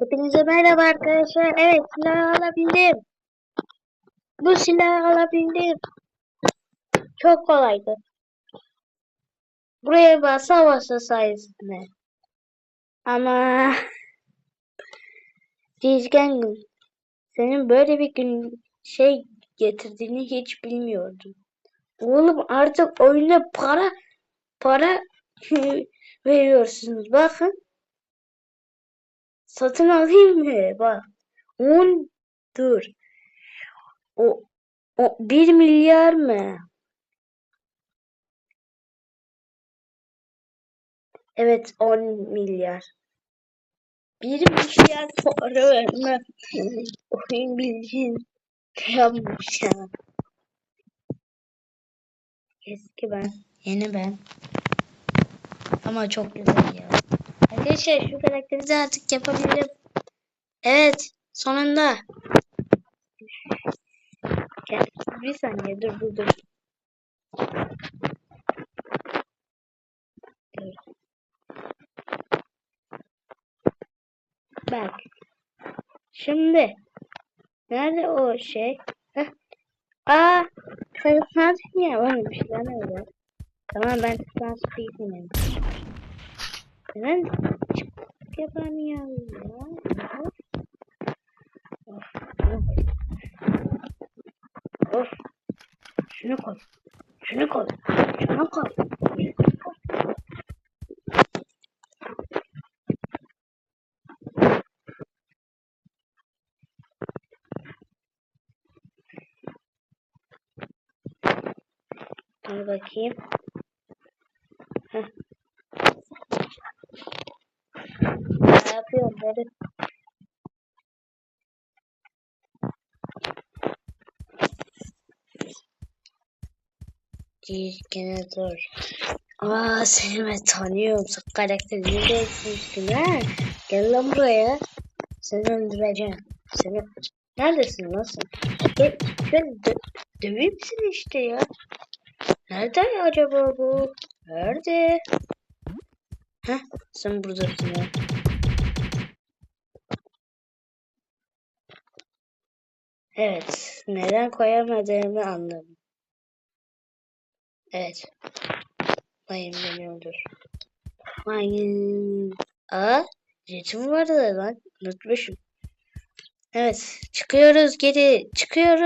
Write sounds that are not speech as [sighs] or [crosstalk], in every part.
Hepinize merhaba arkadaşlar. Evet silah alabildim. Bu silahı alabildim. Çok kolaydı. Buraya basa basa sayesinde. Ama [laughs] Dizgen gün. Senin böyle bir gün şey getirdiğini hiç bilmiyordum. Oğlum artık oyuna para para [laughs] veriyorsunuz. Bakın. Satın alayım mı? Bak. 10 dur. O, o 1 milyar mı? Evet 10 milyar. 1 milyar para verme. Oyun bildiğin yapmış ya. Eski ben. Yeni ben. Ama çok güzel ya. Arkadaşlar şu karakteri artık yapabilirim. Evet. Sonunda. Gel, bir saniye dur dur dur. Bak. Şimdi. Nerede o şey? Heh. Aa. Sayısal ya varmış lan öyle. Tamam ben speaking'im. Ben çık yapamıyorum ya. Of. Of. Of. Şunu koy. Şunu koy. Şunu koy. Dur bakayım. Heh. Ne yapıyorum böyle? Gene dur. Aa seni ben tanıyorum. Sen karakterini değiştirmiştin ha. Gel lan buraya. Seni öldüreceğim. Seni... Neredesin nasıl? Gel, gel dö döveyim seni işte ya. Nerede acaba bu? Nerede? Heh, sen buradasın ya. Evet, neden koyamadığımı anladım. Evet. Mayın beni öldür. Mayın. Aa, jetim vardı lan. Unutmuşum. Evet, çıkıyoruz geri. Çıkıyoruz.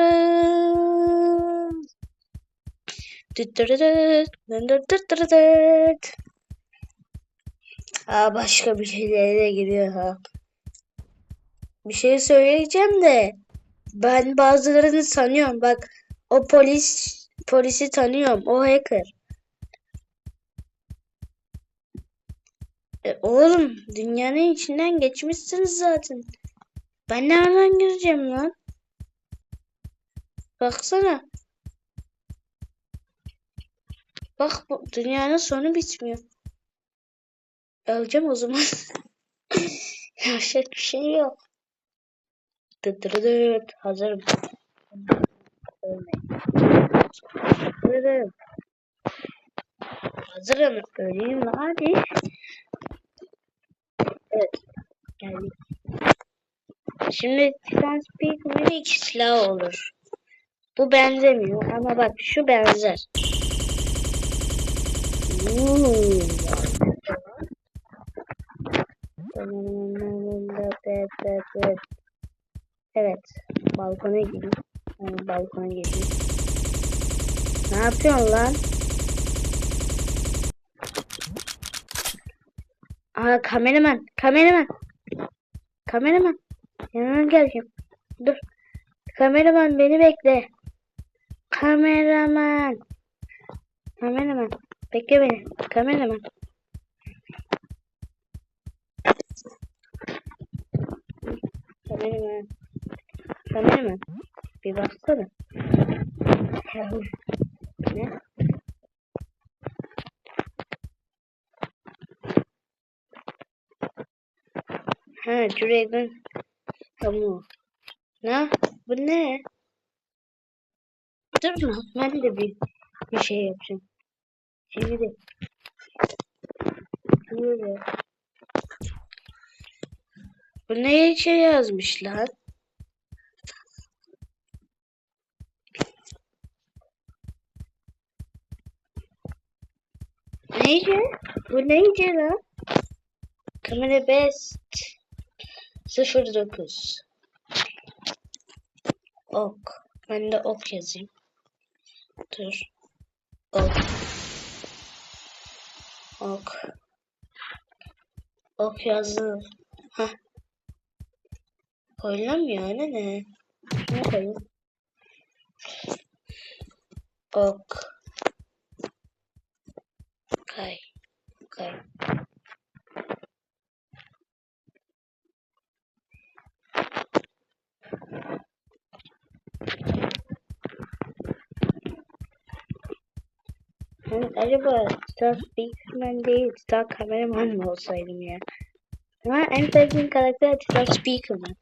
Aa, başka bir şeylere giriyor ha. Bir şey söyleyeceğim de ben bazılarını tanıyorum. Bak o polis polisi tanıyorum. O hacker. E, oğlum dünyanın içinden geçmişsiniz zaten. Ben nereden gireceğim lan? Baksana. Bak dünyanın sonu bitmiyor. Öleceğim o zaman. [laughs] Yapacak bir şey yok. Dıdırıdıt. Hazırım. Ölmeyin. Hazırım. Hazırım. Öleyim mi? Hadi. Evet. Geldik. Şimdi Titan Speak Minik silah olur. Bu benzemiyor ama bak şu benzer. Evet. Balkona. Yani balkona gideyim. Ne yapıyorsun lan? Aa kameraman. Kameraman. Kameraman. Yanına geleceğim. Dur. Kameraman beni bekle. Kameraman. Kameraman. Bekle beni. Kameraman. Kameraman. Kameraman. Bir baksana. Ne? Ha, Dragon. Tamam. Ne? Bu ne? Dur lan. Ben de bir, bir şey yapacağım. Şimdi. Böyle. Bu ne şey yazmış lan? Neyce? Bu neyce lan? Kamera best 09 Ok. Ben de ok yazayım. Dur. Ok. Ok. Ok yazdı. Hah. Koyulamıyor ne ne? Ok. Acaba Star Speakerman değil Star Kameraman mı olsaydım ya? Ama en sevdiğim karakter Star Speakerman.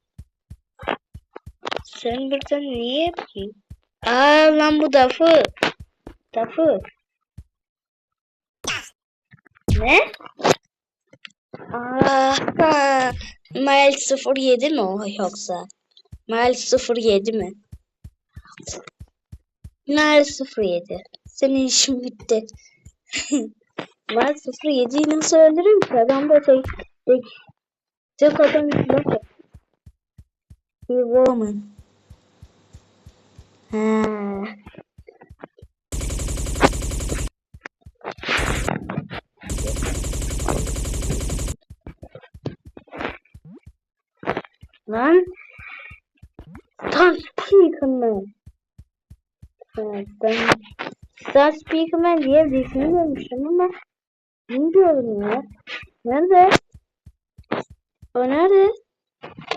Sen burada niye yapayım? Aa lan bu Dafı. Dafı. Ne? Aa, ha. Mile 07 mi o yoksa? Mile 07 mi? Mile 07. Senin işin bitti. Mile 07'yi nasıl öldürürüm ki? Adam da tek tek tek adam yok. Bir woman. Ha. Lan. Star Speakerman. Evet, ben Star Speakerman diye birisini görmüştüm ama bilmiyorum ya. Nerede? O nerede?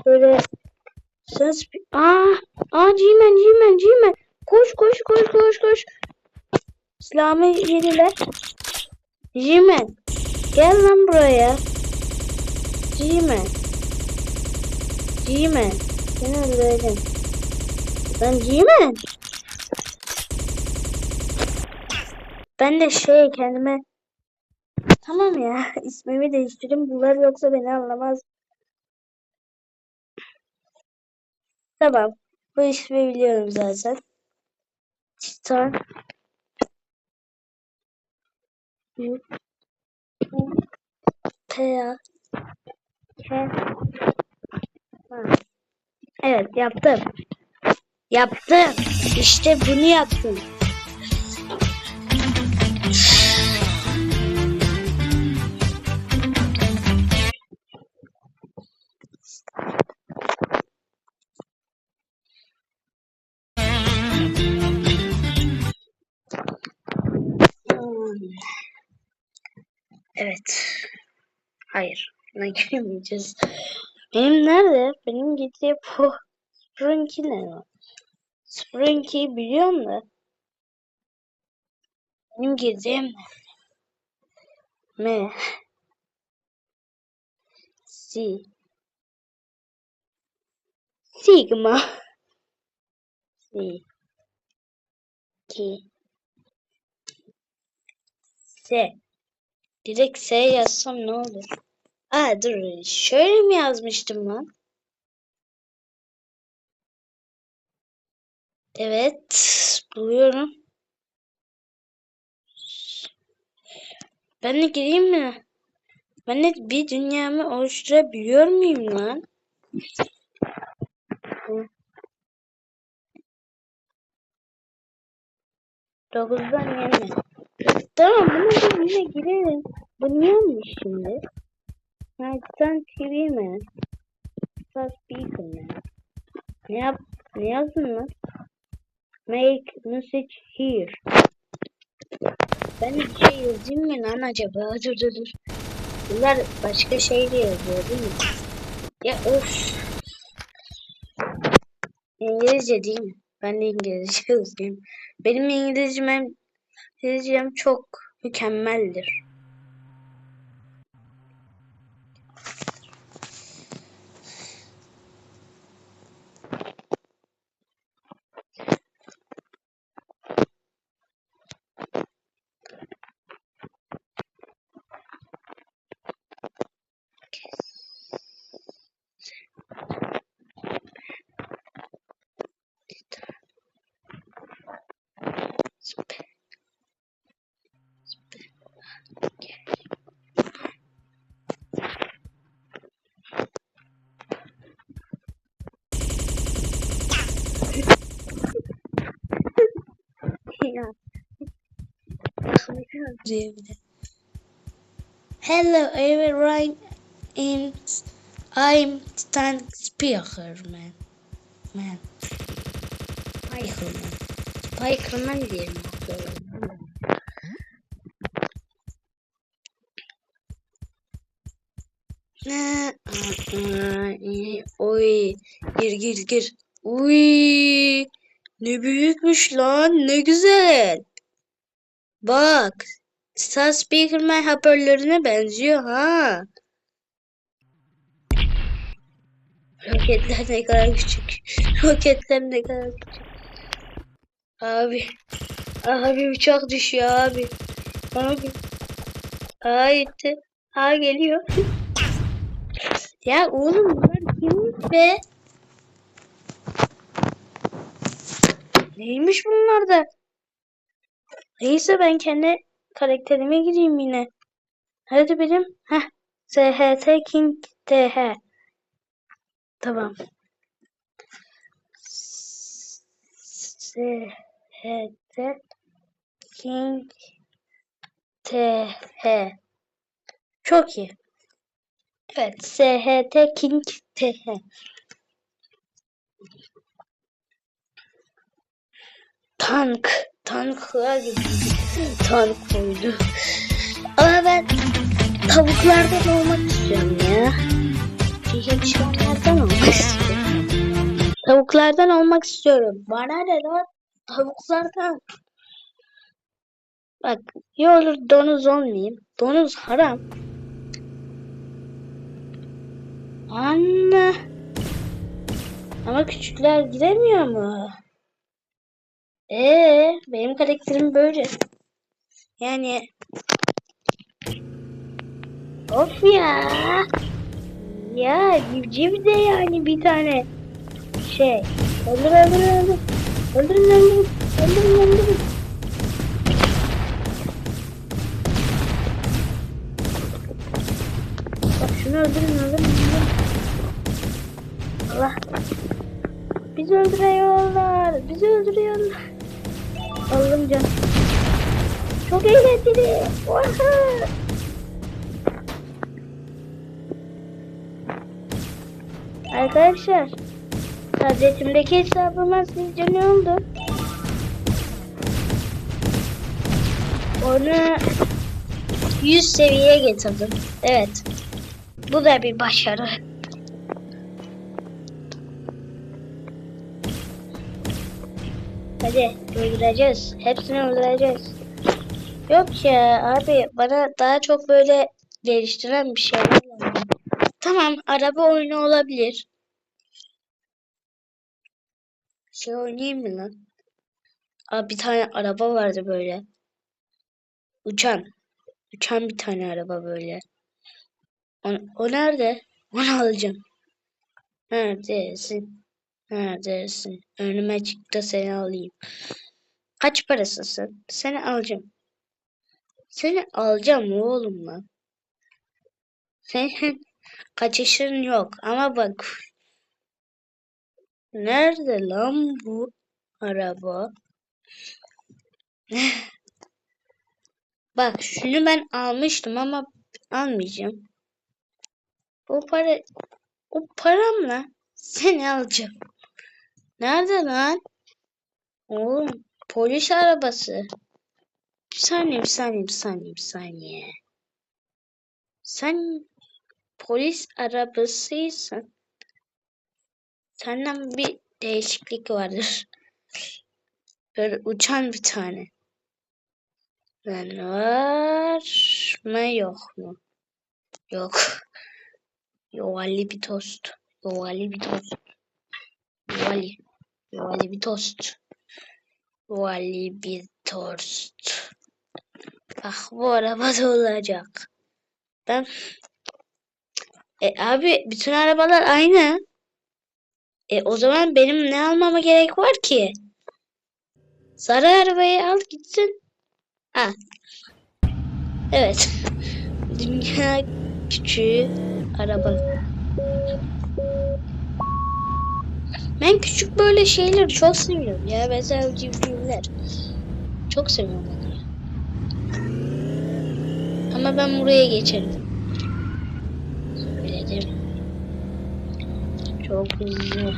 Böyle Star Spe Aa, aa G-Man, G-Man. Koş, koş, koş, koş, koş. Silahımı yenile. G-Man. Gel lan buraya. G-Man. G-Man. Seni öldüreceğim. Lan G-Man. Ben de şey kendime Tamam ya [laughs] ismimi değiştireyim bunlar yoksa beni anlamaz. Tamam. Bu ismi biliyorum zaten. Star K Ha. Evet yaptım. Yaptım. İşte bunu yaptım. Hayır. Buna [laughs] giremeyeceğiz. Benim nerede? Benim gittiği bu. Sprinky ne? Sprinky biliyor musun? Benim girdiğim M. C. Sigma. C. K. S. Direkt S yazsam ne olur? Aa dur şöyle mi yazmıştım lan? Evet buluyorum. Ben de gireyim mi? Ben de bir dünyamı oluşturabiliyor muyum lan? Dokuzdan yeni. Tamam bunu da yine girelim. Bu niyemiş şimdi? Sen TV mi? Sen speaker mi? Ne yap? Ne yazdın lan? Make message here. Ben bir şey yazayım mı lan acaba? Dur dur dur. Bunlar başka şey de yazıyor değil mi? Ya of. İngilizce değil mi? Ben de İngilizce [laughs] yazayım. Benim İngilizcem, İngilizcem çok mükemmeldir. Hello everyone, and I'm Stan Spearman. Man. Mi okuyorum? Ne? Oy. Gir gir gir. Uy. Ne büyükmüş lan. Ne güzel. Bak. Speakerman hoparlörüne benziyor ha. Roketler ne kadar küçük. Roketler ne kadar küçük. Abi. Abi uçak düşüyor abi. Abi. Gitti. Aa geliyor. ya oğlum bunlar kimmiş be? Neymiş bunlar da? Neyse ben kendi karakterime gireyim yine. Hadi benim. Heh. SHT King TH. Tamam. SHT King TH. Çok iyi. Evet. SHT King TH. Tank. Tanklar gibi. Tank koydu. Ama ben tavuklardan olmak istiyorum ya. Yetişkinlerden olmak istiyorum. Tavuklardan olmak istiyorum. Bana ne lan? Tavuklardan. Bak iyi olur donuz olmayayım. Donuz haram. Anne. Ama küçükler giremiyor mu? Ee, benim karakterim böyle. Yani Of ya. Ya civciv de yani bir tane şey. Öldür öldür öldür. Öldürün öldürün. Öldürün öldürün. Bak şunu öldürün öldürün. Allah. Bizi öldürüyorlar. Bizi öldürüyorlar. Aldım can. Çok eğlenceli. Oha. Arkadaşlar tabletimdeki hesabıma sizce ne oldu? Onu 100 seviyeye getirdim. Evet. Bu da bir başarı. Hadi öldüreceğiz. Hepsini öldüreceğiz. Yok ya abi bana daha çok böyle geliştiren bir şeyler lazım. Tamam, araba oyunu olabilir. Şey oynayayım mı lan? Aa, bir tane araba vardı böyle. Uçan. Uçan bir tane araba böyle. O, o nerede? Onu alacağım. Neredesin? Neredesin? Önüme çık da seni alayım. Kaç parasısın? Seni alacağım. Seni alacağım oğlum lan. Senin [laughs] kaçışın yok ama bak. Nerede lan bu araba? [sighs] Bak şunu ben almıştım ama almayacağım. O para o paramla seni alacağım. Nerede lan? Oğlum polis arabası. Bir saniye bir saniye bir saniye bir saniye. Sen polis arabasıysan senden bir değişiklik vardır. Böyle uçan bir tane. Ben var mı yok mu? Yok. Yovali bir tost. Yovali bir tost. Yovali. Yovali bir tost. Yovali bir tost. Bak bu araba da olacak. Ben e abi bütün arabalar aynı. E o zaman benim ne almama gerek var ki? Sarı arabayı al gitsin. Ha. Evet. [laughs] Dünya küçüğü araba. Ben küçük böyle şeyleri çok seviyorum ya. Mesela civcivler. Çok seviyorum ya. Ama ben buraya geçerim. Söyledim. Çok hızlı.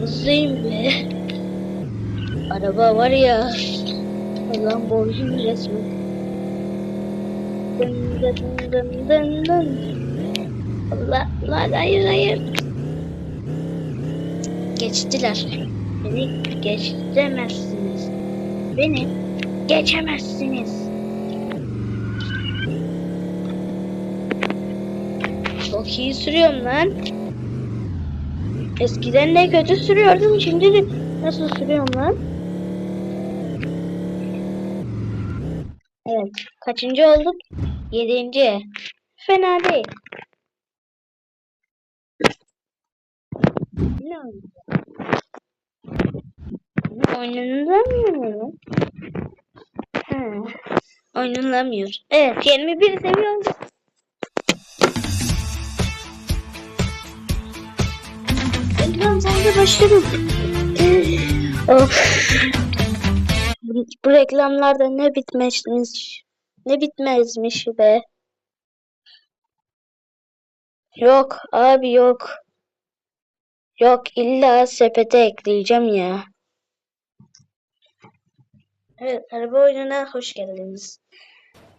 Hızlıyım be. Araba var ya. Allah'ım borcum resmen. Dın dın dın dın dın. Allah Allah hayır hayır. Geçtiler. Beni geçemezsiniz. Beni geçemezsiniz. Çok iyi sürüyorum lan. Eskiden de kötü sürüyordum. Şimdi de nasıl sürüyorum lan? Evet. Kaçıncı olduk? Yedinci. Fena değil. Ne? Oynanılamıyor mu? Ha. Oynanılamıyor. Evet. 21 seviye olduk. Ekran sende başladım. of. Bu reklamlarda ne bitmezmiş. Ne bitmezmiş be. Yok abi yok. Yok illa sepete ekleyeceğim ya. Evet araba oyununa hoş geldiniz.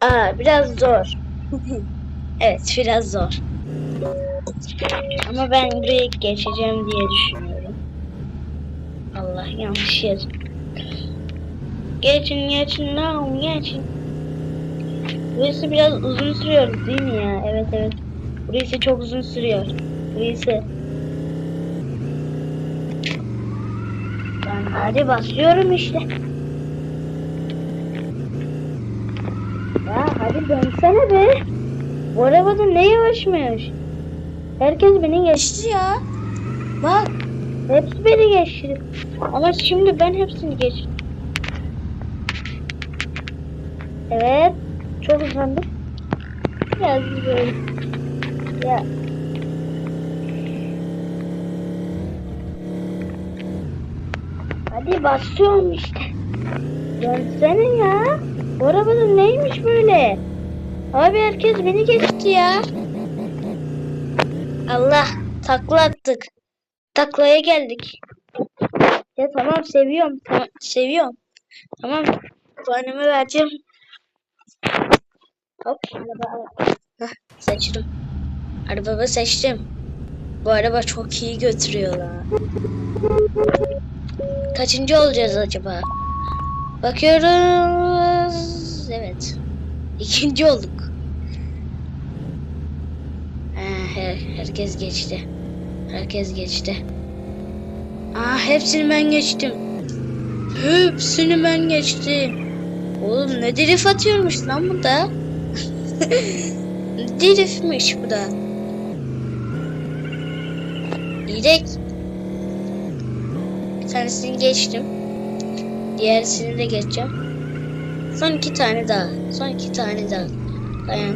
Aa biraz zor. [laughs] evet biraz zor. Ama ben buraya geçeceğim diye düşünüyorum. Allah yanlış yer. Geçin geçin lan geçin. Burası biraz uzun sürüyor değil mi ya? Evet evet. Burası çok uzun sürüyor. Burası. Ben hadi basıyorum işte. Ya hadi dönsene be. Bu arabada ne yavaşmış. Herkes beni geçti ya. Bak. Hepsi beni geçti. Ama şimdi ben hepsini geçtim. Evet. Çok hızlandım. Biraz böyle. Ya. Hadi basıyorum işte. Dönsene ya. Bu arabada neymiş böyle? Abi herkes beni geçti ya. Allah takla attık. Taklaya geldik. Ya tamam seviyorum. Tamam, seviyorum. Tamam. Puanımı vereceğim. Hop. Araba. Seçtim. Arabamı seçtim. Bu araba çok iyi götürüyor la. Kaçıncı olacağız acaba? Bakıyoruz. Evet. İkinci olduk. Ha, her, herkes geçti. Herkes geçti. Aa hepsini ben geçtim. Hepsini ben geçtim. Oğlum ne drift atıyormuş lan bu da. [laughs] Driftmiş bu da. İrek. Bir tanesini geçtim. Diğerisini de geçeceğim. Son iki tane daha. Son iki tane daha. Dayan.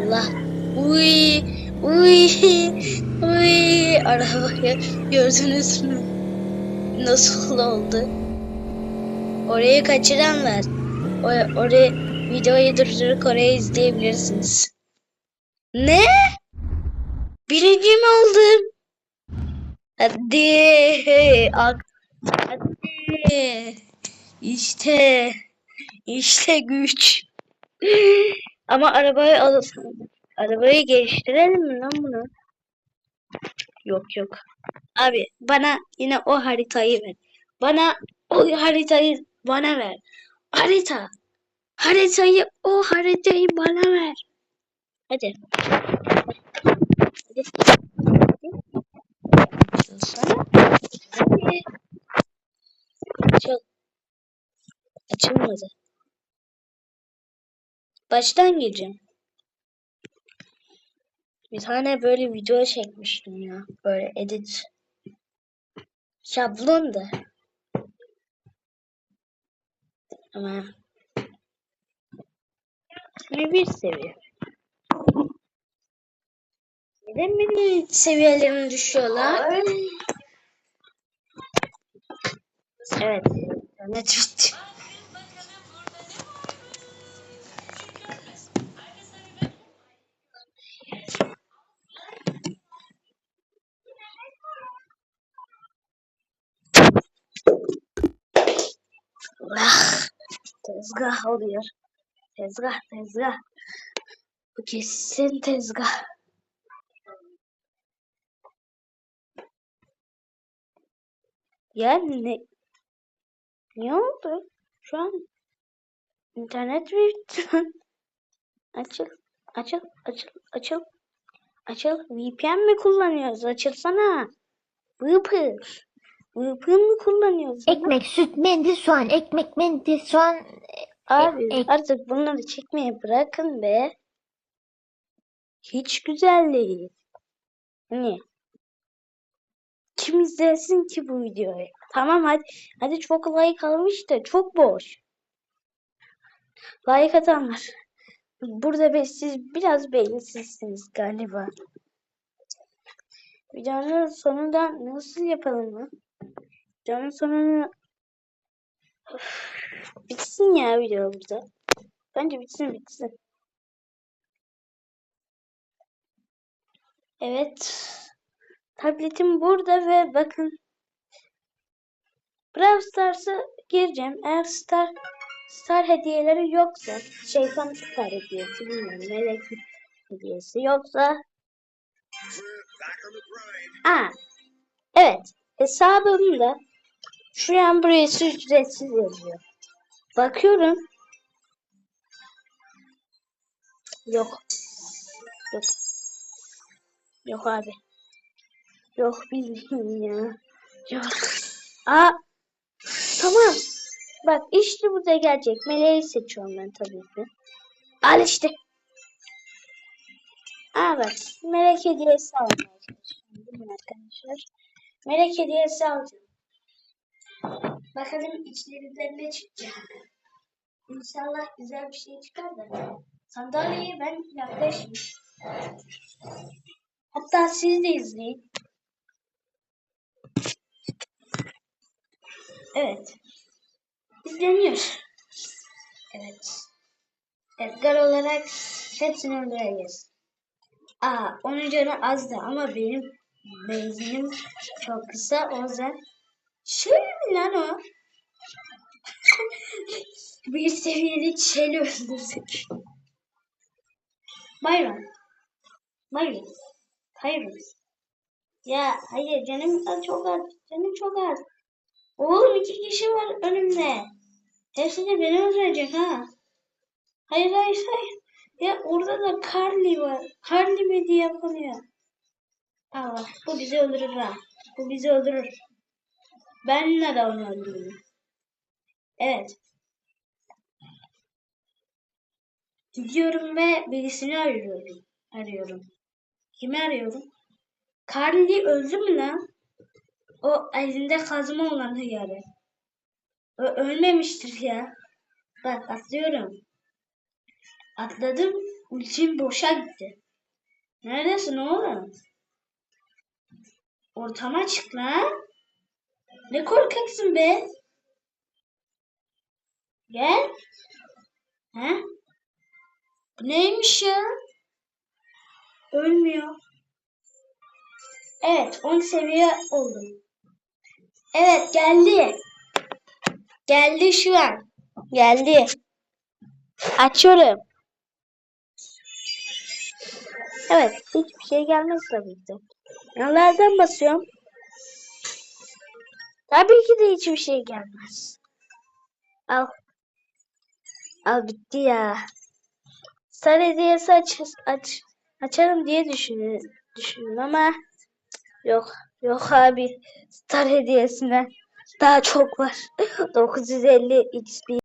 Allah. Uy. Uy. [laughs] Uy. Arabayı gördünüz mü? Nasıl oldu? Orayı kaçıranlar. O, orayı videoyu durdurup orayı izleyebilirsiniz. Ne? Birinci mi oldum? Hadi. Hadi. İşte. İşte güç. [laughs] Ama arabayı alıp arabayı geliştirelim mi lan bunu? Yok yok. Abi bana yine o haritayı ver. Bana o haritayı bana ver. Harita. Haritayı o haritayı bana ver. Hadi. Hadi. Açılsana. Hadi. Açıl. Açılmadı. Baştan gireceğim. Bir tane böyle video çekmiştim ya. Böyle edit. Şablon da. Ama ne bir seviye. Neden benim seviyelerim düşüyorlar? Evet. İnternet bitti. Ah, tezgah oluyor. Tezgah, tezgah. Bu kesin tezgah. Yani ne? Ne oldu? Şu an internet bitti. [laughs] açıl, açıl, açıl, açıl. Açıl. VPN mi kullanıyoruz? Açılsana. Vıpır. Vıpır mı kullanıyoruz? Ekmek, süt, mendil, soğan, ekmek, mendil, soğan. Abi ek- artık bunları çekmeyi bırakın be. Hiç güzel değil. Hani kim izlesin ki bu videoyu? Tamam hadi hadi çok like almış da çok boş. Like atanlar. Burada be, siz biraz beyinsizsiniz galiba. Videonun sonunda nasıl yapalım mı? Videonun sonunu bitsin ya video burada. Bence bitsin bitsin. Evet. Tabletim burada ve bakın. Brawl Stars'a gireceğim. Eğer Star Star hediyeleri yoksa, şeytan Star hediyesi bilmiyorum, melek hediyesi yoksa Aa, evet. Hesabımda şu an burası ücretsiz yazıyor. Bakıyorum. Yok. Yok. Yok abi. Yok bilmiyorum ya. Yok. Aa. Tamam. Bak işte burada gelecek. Meleği seçiyorum ben tabii ki. Al işte. Aa bak. Melek hediyesi almaya çalışıyorum. Arkadaşlar? Melek hediyesi alacağım. Bakalım içlerinden ne çıkacak. İnşallah güzel bir şey çıkar da. Sandalyeyi ben yaklaşayım. Hatta siz de izleyin. Evet. İzleniyor. Evet. Edgar olarak hepsini öldüreceğiz. Aa, onun canı azdı ama benim benzinim çok kısa o yüzden şöyle mi lan o? [laughs] bir seviyeli çeli öldürsek. Byron. Byron. Byron. Ya hayır canım çok az. Canım çok az. Oğlum iki kişi var önümde. Hepsi de beni öldürecek ha. Hayır hayır hayır. Ya orada da Carly var. Carly mi diye yapılıyor. Allah bu bizi öldürür ha. Bu bizi öldürür. Ben de onu öldürürüm. Evet. Gidiyorum ve birisini arıyorum. Arıyorum. Kimi arıyorum? Carly öldü mü lan? O elinde kazma olan hıyarı. O ölmemiştir ya. Bak atlıyorum. Atladım. Ultim boşa gitti. Neredesin oğlum? Ortama çık lan. Ne korkaksın be? Gel. He? Bu neymiş ya? Ölmüyor. Evet 10 seviye oldum. Evet geldi. Geldi şu an. Geldi. Açıyorum. Evet hiçbir şey gelmez tabii ki. Yanlardan basıyorum. Tabii ki de hiçbir şey gelmez. Al. Al bitti ya. Star hediyesi aç, aç, açarım diye düşündüm, düşündüm ama yok. Yok abi. Star hediyesine daha çok var. [laughs] 950 XP